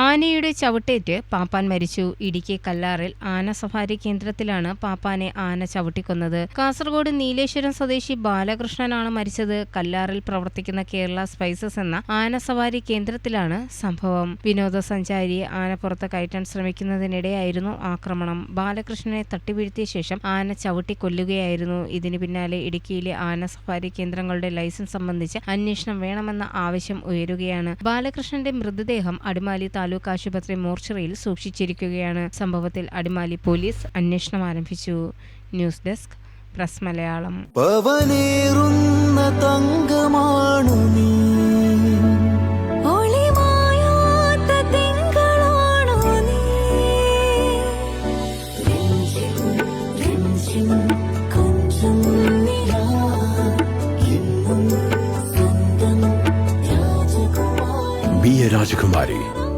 ആനയുടെ ചവിട്ടേറ്റ് പാപ്പാൻ മരിച്ചു. ഇടുക്കി കല്ലാറിൽ ആന സഫാരി കേന്ദ്രത്തിലാണ് പാപ്പാനെ ആന ചവിട്ടിക്കൊന്നത്. കാസർഗോഡ് നീലേശ്വരം സ്വദേശി ബാലകൃഷ്ണനാണ് മരിച്ചത്. കല്ലാറിൽ പ്രവർത്തിക്കുന്ന കേരള സ്പൈസസ് എന്ന ആന സവാരി കേന്ദ്രത്തിലാണ് സംഭവം. വിനോദസഞ്ചാരിയെ ആനപ്പുറത്ത് കയറ്റാൻ ശ്രമിക്കുന്നതിനിടെയായിരുന്നു ആക്രമണം. ബാലകൃഷ്ണനെ തട്ടിവീഴ്ത്തിയ ശേഷം ആന ചവിട്ടി കൊല്ലുകയായിരുന്നു. ഇതിന് പിന്നാലെ ഇടുക്കിയിലെ ആന സഫാരി കേന്ദ്രങ്ങളുടെ ലൈസൻസ് സംബന്ധിച്ച് അന്വേഷണം വേണമെന്ന ആവശ്യം ഉയരുകയാണ്. ബാലകൃഷ്ണന്റെ മൃതദേഹം അടിമാലി താലൂക്ക് ആശുപത്രി മോർച്ചറിയിൽ സൂക്ഷിച്ചിരിക്കുകയാണ്. സംഭവത്തിൽ അടിമാലി പോലീസ് അന്വേഷണം ആരംഭിച്ചു. News desk press Malayalam. തങ്കമാണു നീ. ഒളിമായാത്ത തിങ്കളാണോ